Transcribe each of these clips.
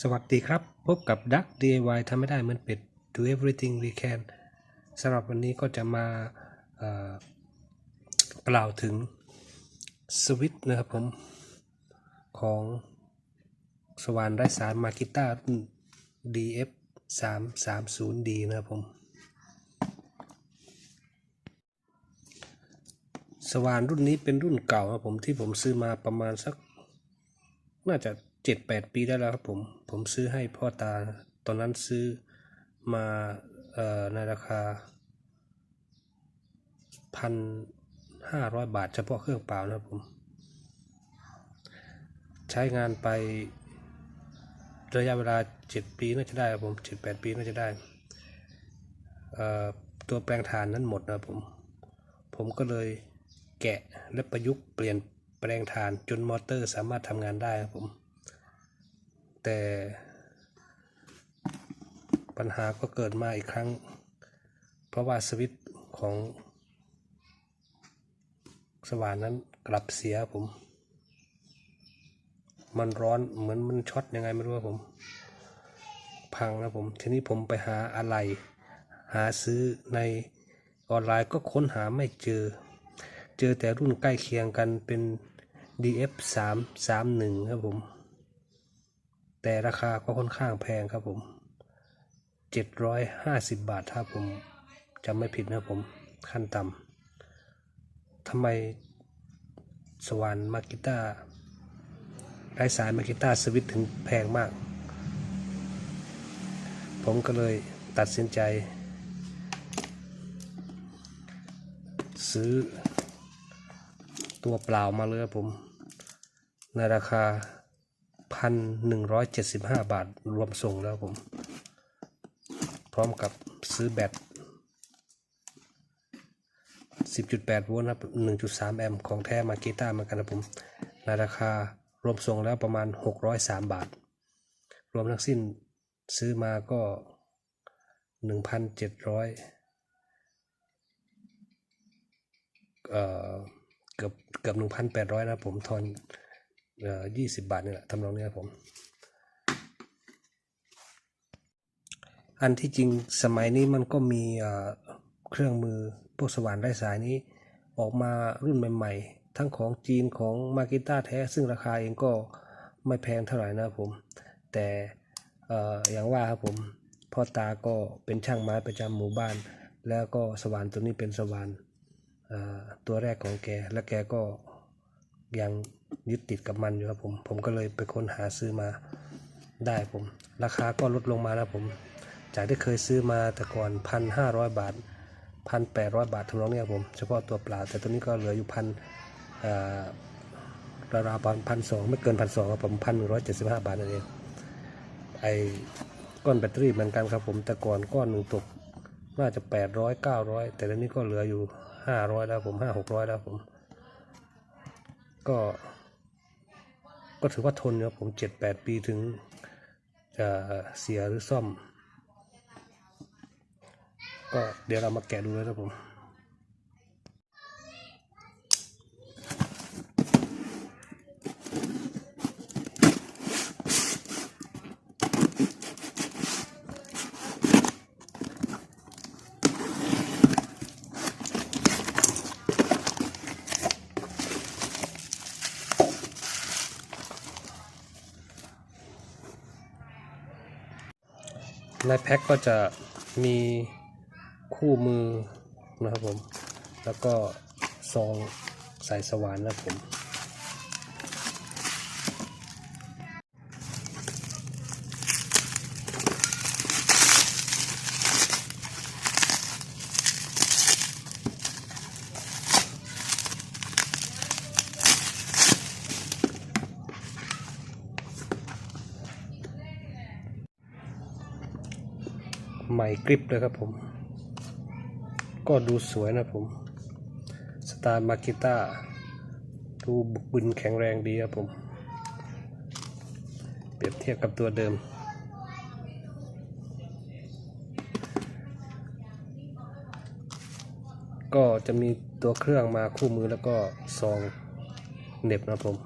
สวัสดีครับ พบกับ Duck DIY ทำไม่ได้เหมือนเป็ด Do everything we can สำหรับวันนี้ก็จะมาเกล่าวถึงสวิตช์นะครับผม ของสว่านไร้สารมากิต้า DF 3 3 0 D นะครับผม สว่านรุ่นนี้เป็นรุ่นเก่าครับผมที่ผมซื้อมาประมาณสัก น่าจะเจ็ดแปดปีได้แล้วครับผม ผมซื้อให้พ่อตา ตอนนั้นซื้อมาอในราคาพันห้าร้อยบาทเฉพาะเครื่องเปล่านะครับผม ใช้งานไประยะเวลาเจ็ดปีน่าจะได้ครับผมเจ็ดแปดปีน่าจะได้ ตัวแปลงฐานนั้นหมดนะครับผม ผมก็เลยแกะและประยุกต์เปลี่ยนแปลงฐานจนมอเตอร์สามารถทำงานได้ครับผม แต่ปัญหาก็เกิดมาอีกครั้ง เพราะว่าสวิตช์ของสว่านนั้นกลับเสียผม มันร้อนเหมือนมันช็อตยังไงไม่รู้ผม พังนะผม ทีนี้ผมไปหาอะไร หาซื้อในออนไลน์ก็ค้นหาไม่เจอ เจอแต่รุ่นใกล้เคียงกันเป็น DF 3 3 1 ครับผม แต่ราคาก็ค่อนข้างแพงครับผม 750 บาทถ้าผมจำไม่ผิดนะผมขั้นต่ำทำไมสวรรค์มากิต้าไร้สายมากิต้าสวิตถึงแพงมาก ผมก็เลยตัดสินใจ ซื้อตัวเปล่ามาเลยครับผม ในราคา พันหนึ่งร้อยเจ็ดสิบห้าบาทรวมส่งแล้วผม พร้อมกับซื้อแบตสิบจุดแปดโวลต์ครับหนึ่งจุดสามแอมป์ของแท้มาเกต้ามือนกันนะผมในราคารวมส่งแล้วประมาณหกร้อยสามบาท รวมทั้งสิ้นซื้อมาก็หนึ่งพันเจ็ดร้อยเอ่อ เกือบเกือบหนึ่งพันแปดร้อยนะผมทอน ยี่สิบบาทนี่แหละทำนองนี้ครับผม อันที่จริงสมัยนี้มันก็มีเครื่องมือพวกสว่านไร้สายนี้ ออกมารุ่นใหม่ ๆ ทั้งของจีนของมากิต้าแท้ ซึ่งราคาเองก็ไม่แพงเท่าไหร่นะผม แต่อออย่างว่าครับผมพ่อตาก็เป็นช่างไม้ประจำหมู่บ้าน แล้วก็สว่านตัวนี้เป็นสว่านตัวแรกของแกและแกก็ ยังยึดติดกับมันอยู่ครับผม ผมก็เลยไปค้นหาซื้อมาได้ผม ราคาก็ลดลงมาแล้วผม จากที่เคยซื้อมาแต่ก่อนพันห้าร้อยบาทพันแปดร้อยบาททำนองเนี้ยผม เฉพาะตัวเปล่า แต่ตัวนี้ก็เหลืออยู่พันราวๆพันพันสองไม่เกินพันสองครับผมพันหนึ่งร้อยเจ็ดสิบห้าบาทนั่นเองไอ้ก้อนแบตเตอรี่เหมือนกันครับผมแต่ก่อนก้อนหนึ่งตกน่าจะแปดร้อยเก้าร้อยแต่ตอนนี้ก็เหลืออยู่ห้าร้อยแล้วผมห้าหกร้อยแล้วผม ก็ก็ถือว่าทนอยู่ครับผมเจ็ดแปดปีถึงจะเสียหรือซ่อม ก็เดี๋ยวเรามาแกะดูเลยครับผม ในแพ็คก็จะมีคู่มือนะครับผม แล้วก็ซองสายสว่านนะครับผม ใหม่กริปเลยครับผม ก็ดูสวยนะผมสไตล์มากิต้าดูบุกบึนแข็งแรงดีครับผม เปรียบเทียบกับตัวเดิม ก็จะมีตัวเครื่องมาคู่มือแล้วก็ซองเน็บนะครับผม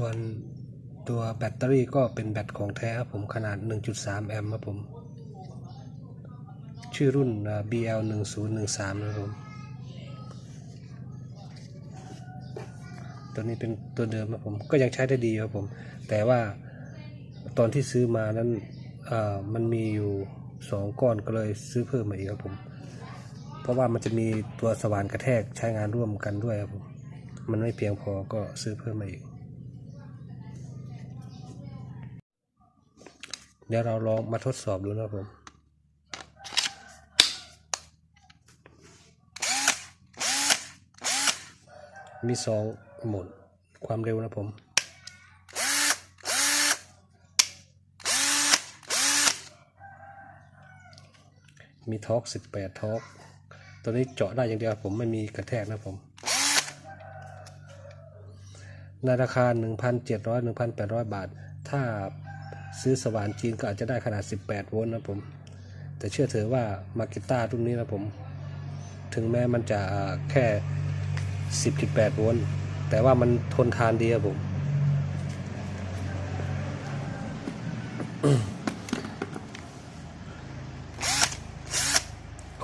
ส่วนตัวแบตเตอรี่ก็เป็นแบตของแท้ครับผมขนาด 1.3 แอมป์ครับผม ชื่อรุ่นอ่า BL 1013นะครับผมตัวนี้เป็นตัวเดิมครับผมก็ยังใช้ได้ดีครับผม แต่ว่าตอนที่ซื้อมานั้นมันมีอยู่สองก้อนก็เลยซื้อเพิ่มมาอีกครับผม เพราะว่ามันจะมีตัวสว่านกระแทกใช้งานร่วมกันด้วยครับผม มันไม่เพียงพอก็ซื้อเพิ่มมาอีก เดี๋ยวเราลองมาทดสอบดูนะครับผมมีสองโหมดความเร็วนะผม มีทอร์ก18ทอร์กตัวนี้เจาะได้อย่างเดียวผมไม่มีกระแทกนะผม ในราคา 1,700 1,800 บาท ถ้า ซื้อสว่านจีนก็อาจจะได้ขนาด 18 โวลต์นะผม แต่เชื่อเถอะว่ามากิต้ารุ่นนี้นะผม ถึงแม้มันจะแค่ 10.8 โวลต์ แต่ว่ามันทนทานดีครับผม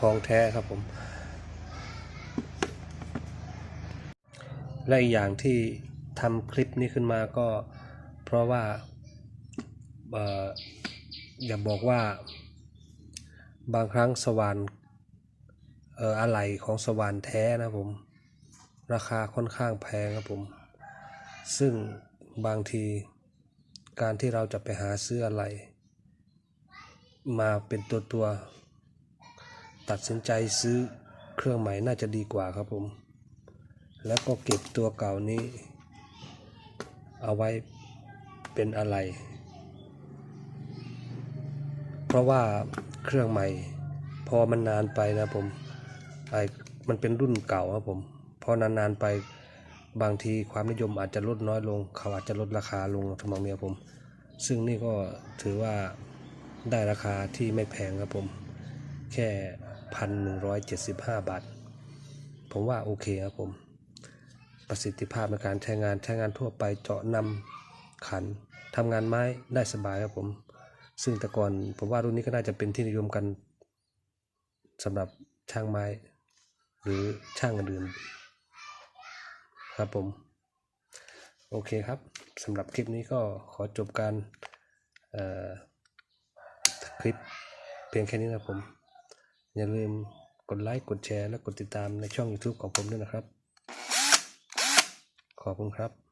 ของแท้ครับผม และอีกอย่างที่ทำคลิปนี้ขึ้นมาก็เพราะว่า อย่าบอกว่าบางครั้งสว่านอะไหล่ของสว่านแท้นะผม ราคาค่อนข้างแพงครับผม ซึ่งบางทีการที่เราจะไปหาซื้ออะไร มาเป็นตัวตัวตัดสินใจซื้อเครื่องใหม่น่าจะดีกว่าครับผม แล้วก็เก็บตัวเก่านี้ เอาไว้เป็นอะไร ราะว่าเครื่องใหม่ พอมันนานไปนะผมไอมันเป็นรุ่นเก่าครับผมพอนานๆไปบางทีความนิยมอาจจะลดน้อยลง เขาอาจจะลดราคาลงทำนองเนี้ยผม ซึ่งนี่ก็ถือว่าได้ราคาที่ไม่แพงครับผม แค่พันหนึ่งร้อยเจ็ดสิบห้าบาท ผมว่าโอเคครับผม ประสิทธิภาพในการใช้งานใช้งานทั่วไปเจาะนำขันทำงานไม้ได้สบายครับผม ซึ่งแต่ก่อนผมว่ารุ่นนี้ก็น่าจะเป็นที่นิยมกันสำหรับช่างไม้ หรือช่างอื่นครับผม โอเคครับสำหรับคลิปนี้ก็ขอจบการเอ่อคลิปเพียงแค่นี้นะผม อย่าลืมกดไลค์ กดแชร์ และกดติดตามในช่อง YouTube ของผมด้วยนะครับ ขอบคุณครับ